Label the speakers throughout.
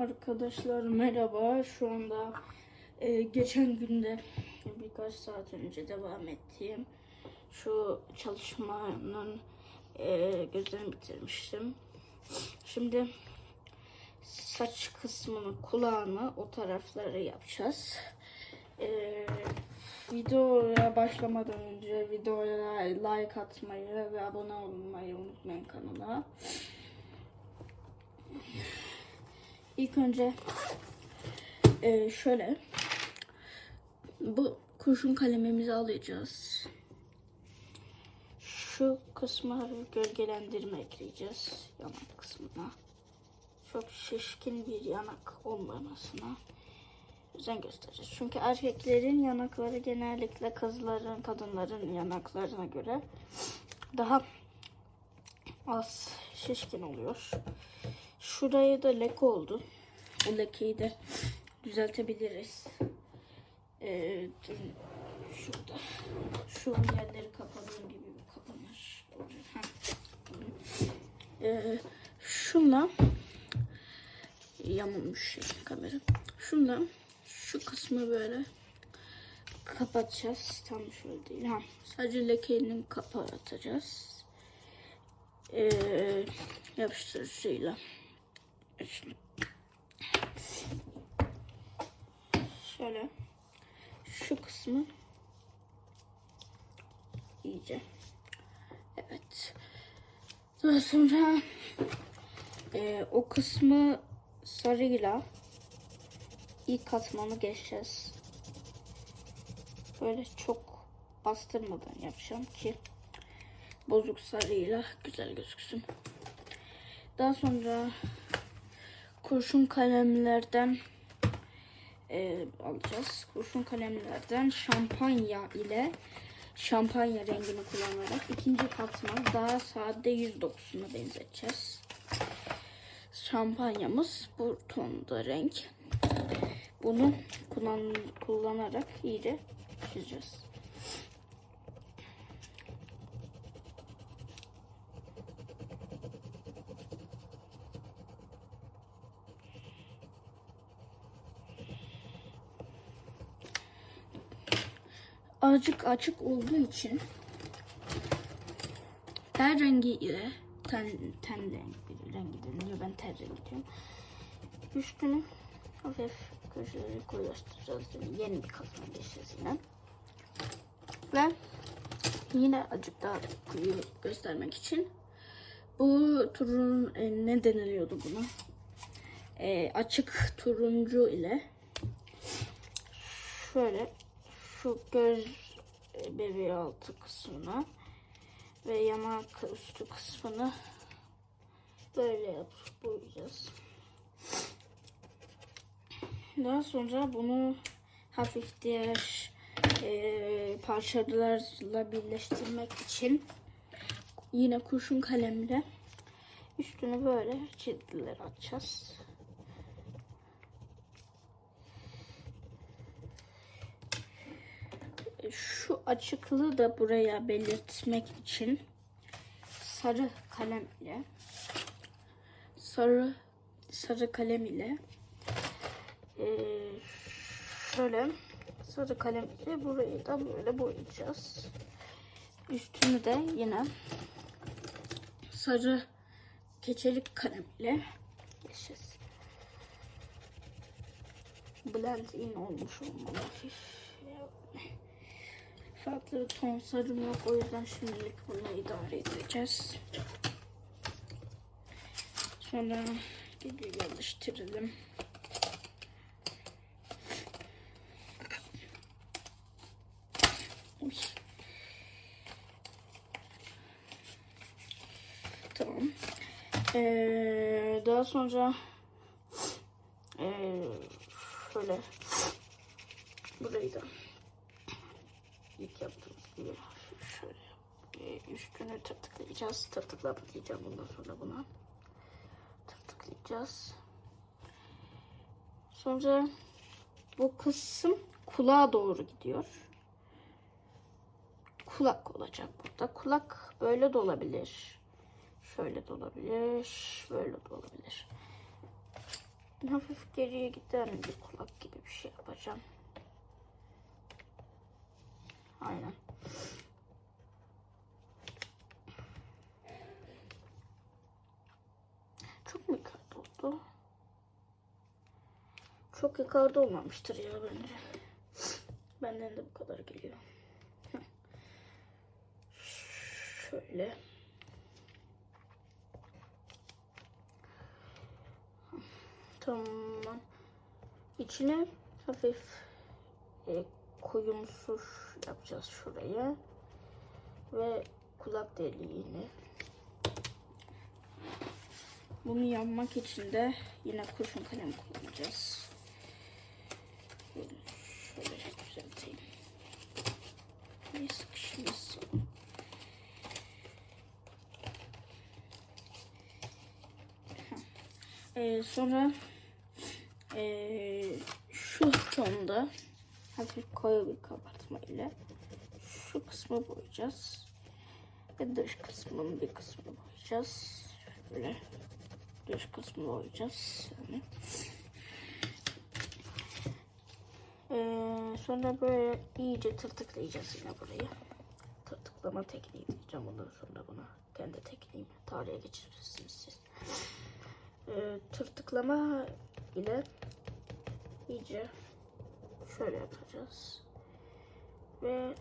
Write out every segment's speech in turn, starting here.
Speaker 1: Arkadaşlar merhaba. Şu anda e, geçen günde birkaç saat önce devam ettiğim şu çalışmanın e, gözlerini bitirmiştim. Şimdi saç kısmını, kulağını, o tarafları yapacağız. E, videoya başlamadan önce videoya like atmayı ve abone olmayı unutmayın kanala. İlk önce e, şöyle bu kurşun kalemimizi alacağız. Şu kısma gölgelendirme ekleyeceğiz yanak kısmına. Çok şişkin bir yanak olmamasına özen göstereceğiz. Çünkü erkeklerin yanakları genellikle kızların, kadınların yanaklarına göre daha az şişkin oluyor. Şuraya da leke oldu. O lekeyi de düzeltebiliriz. Ee, şurada. Şu yerleri kapadığım gibi bir kapanır. Ee, şunla yamulmuş şey kamera. Şunla şu kısmı böyle kapatacağız. Tam şöyle değil. Ha, sadece lekenin kapağı atacağız. Ee, yapıştırıcıyla. Şöyle şu kısmı iyice. Evet. Daha sonra e, o kısmı sarıyla ilk katmanı geçeceğiz. Böyle çok bastırmadan yapacağım ki bozuk sarıyla güzel gözüksün. Daha sonra kurşun kalemlerden e, alacağız. Kurşun kalemlerden şampanya ile şampanya rengini kullanarak ikinci katman daha sade yüz dokusuna benzeteceğiz. Şampanyamız bu tonda renk. Bunu kullan, kullanarak iyice çizeceğiz. Azıcık açık olduğu için ter rengi ile ten, ten rengi, rengi deniliyor. Ben ter rengi diyorum. Üstünü hafif köşeleri koyulaştıracağız. Yani yeni bir katman geçeceğiz yine. Ve yine azıcık daha koyu göstermek için bu turun e, ne deniliyordu buna? E, açık turuncu ile şöyle şu göz e, bebeği altı kısmına ve yanak üstü kısmını böyle yapıp boyayacağız. Daha sonra bunu hafif diğer e, parçalarla birleştirmek için yine kurşun kalemle üstünü böyle çizgiler atacağız. Şu açıklığı da buraya belirtmek için sarı kalem ile sarı sarı kalem ile e, şöyle sarı kalem ile burayı da böyle boyayacağız. Üstünü de yine sarı keçelik kalem ile geçeceğiz. Blend in olmuş olmalı farklı ton sarım yok. O yüzden şimdilik bunu idare edeceğiz. Sonra gibi yerleştirelim. Uy. Tamam. Ee, daha sonra ee, şöyle burayı da 3 tırtıklayacağız. Tırtıkla diyeceğim bundan sonra buna. Tırtıklayacağız. Sonra bu kısım kulağa doğru gidiyor. Kulak olacak burada. Kulak böyle de olabilir. Şöyle de olabilir. Böyle de olabilir. Hafif geriye giden bir kulak gibi bir şey yapacağım. Aynen. Çok mu yukarıda oldu? Çok yukarıda olmamıştır ya bence. Benden de bu kadar geliyor. Şöyle. Tamam. İçine hafif e, koyumsu yapacağız şuraya. Ve kulak deliğini. Bunu yapmak için de yine kurşun kalem kullanacağız. Şöyle düzelteyim. Bir sıkışmasın. Ee, sonra ee, şu tonda hafif koyu bir kabartma ile şu kısmı boyayacağız. Ve dış kısmın bir kısmını boyayacağız. Böyle dış kısmını boyayacağız. Yani. Ee, sonra böyle iyice tırtıklayacağız yine burayı. Tırtıklama tekniği diyeceğim ondan sonra buna. Kendi tekniğimi tarihe geçirirsiniz siz. Ee, tırtıklama ile iyice şöyle yapacağız. Ve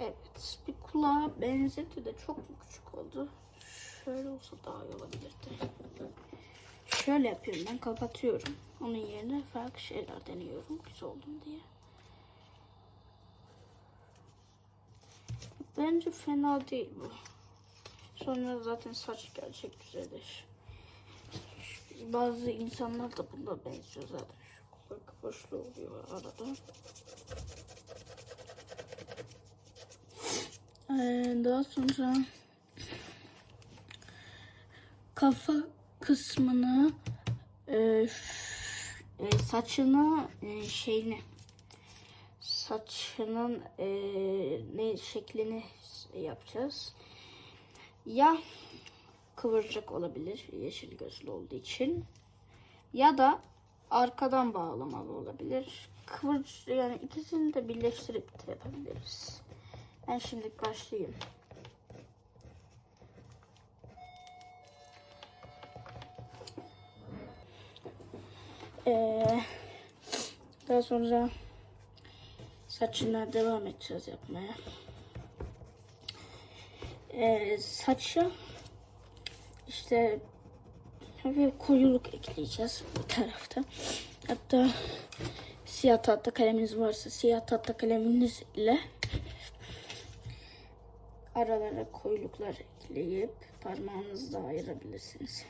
Speaker 1: evet bir kulağa benzedi de çok mu küçük oldu? Şöyle olsa daha iyi olabilirdi. Şöyle yapıyorum ben kapatıyorum. Onun yerine farklı şeyler deniyorum güzel oldum diye. Bence fena değil bu. Sonra zaten saç gerçek güzeldir. Bazı insanlar da buna benziyor zaten. Şu kulak boşluğu oluyor arada. Ee, daha sonra kafa kısmını e, e, saçını e, şeyini saçının e, ne şeklini yapacağız. Ya kıvırcık olabilir yeşil gözlü olduğu için ya da arkadan bağlamalı olabilir. Kıvırcık yani ikisini de birleştirip de yapabiliriz. Ben şimdi başlayayım. Ee, daha sonra saçına devam edeceğiz yapmaya. Ee, saça işte hafif koyuluk ekleyeceğiz bu tarafta. Hatta siyah tahta kaleminiz varsa siyah tahta kaleminiz ile aralara koyuluklar ekleyip parmağınızla ayırabilirsiniz.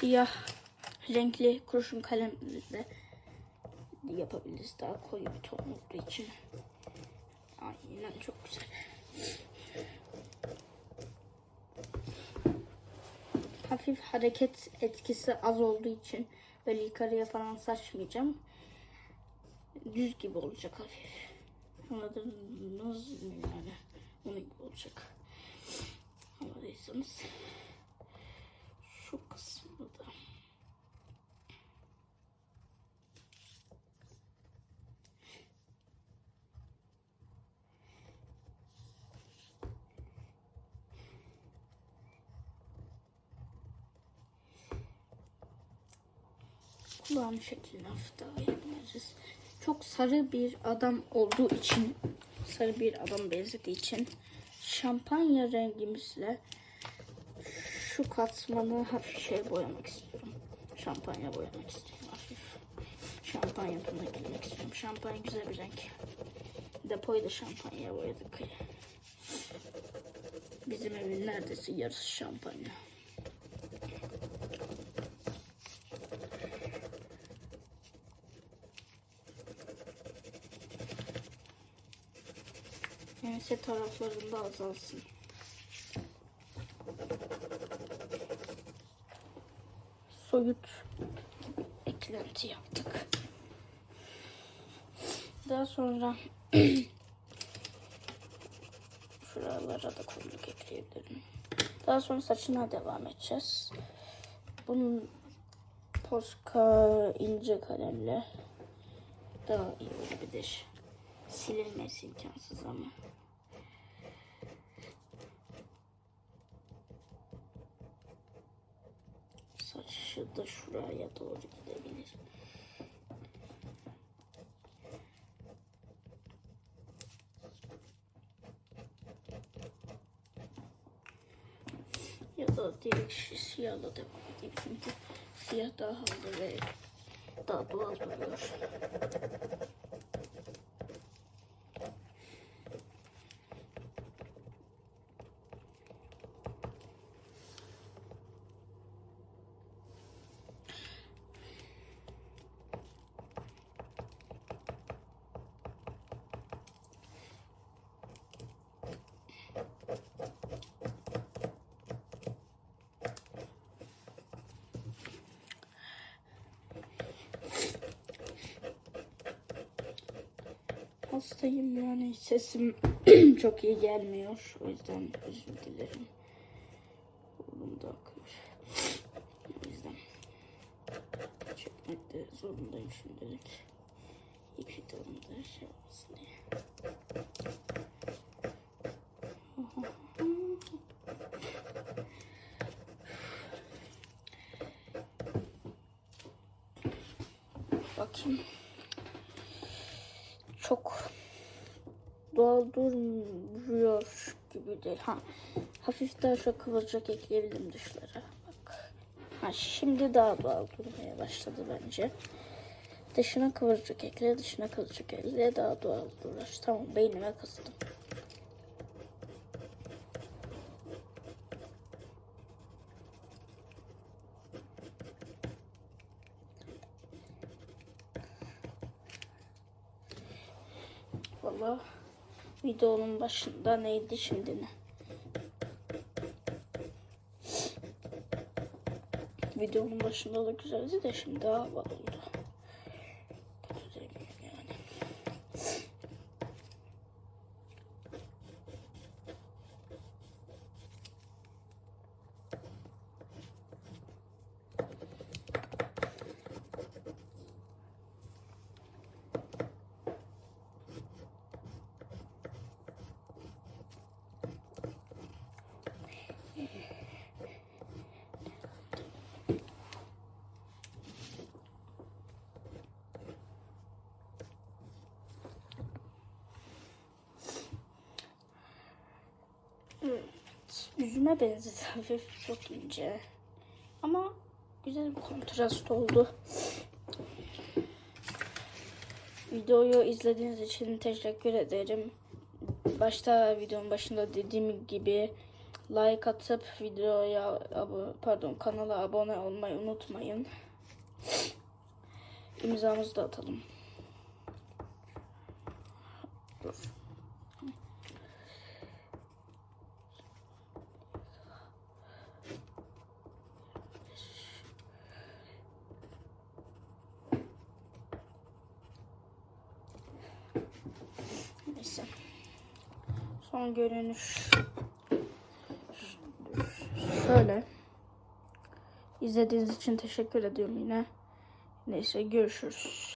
Speaker 1: Siyah renkli kurşun kalemle yapabiliriz. Daha koyu bir ton olduğu için. Aynen çok güzel. Hafif hareket etkisi az olduğu için böyle yukarıya falan saçmayacağım. Düz gibi olacak hafif. Anladınız mı yani? Onun gibi olacak. Anladıysanız şu kısmı da kulağın şeklini hafif daha yapabiliriz. Çok sarı bir adam olduğu için, sarı bir adam benzediği için şampanya rengimizle şu katmanı hafif şey boyamak istiyorum. Şampanya boyamak istiyorum hafif. Şampanya tonuna girmek istiyorum. Şampanya güzel bir renk. Depoyu da şampanya boyadık. Bizim evin neredeyse yarısı şampanya. Ense taraflarında azalsın. Eklenti yaptık. Daha sonra şuralara da kuyruk ekleyebilirim. Daha sonra saçına devam edeceğiz. Bunun Posca ince kalemle daha iyi olabilir. Silinmesi imkansız ama. Saçı da şuraya doğru gidebilir. Ya da direkt siyahla devam edeyim çünkü siyah daha havalı ve daha doğal duruyor. Hastayım yani sesim çok iyi gelmiyor. O yüzden özür dilerim. Burnum da akıyor. O yüzden çekmekte zorundayım şimdilik. İlk videomda şey olmasın diye. Bakayım çok doğal durmuyor gibi değil. Ha, hafif daha çok kıvırcık ekleyebilirim dışlara. Bak. Ha, şimdi daha doğal durmaya başladı bence. Dışına kıvırcık ekle, dışına kıvırcık ekle daha doğal durur. Tamam beynime kızdım. Valla videonun başında neydi şimdi ne? Videonun başında da güzeldi de şimdi daha havalı oldu. Kötü demeyeyim yani. Yüzüme benzedi hafif çok ince. Ama güzel bir kontrast oldu. Videoyu izlediğiniz için teşekkür ederim. Başta videonun başında dediğim gibi like atıp videoya pardon kanala abone olmayı unutmayın. İmzamızı da atalım. Neyse. Son görünüş şöyle. İzlediğiniz için teşekkür ediyorum yine. Neyse görüşürüz.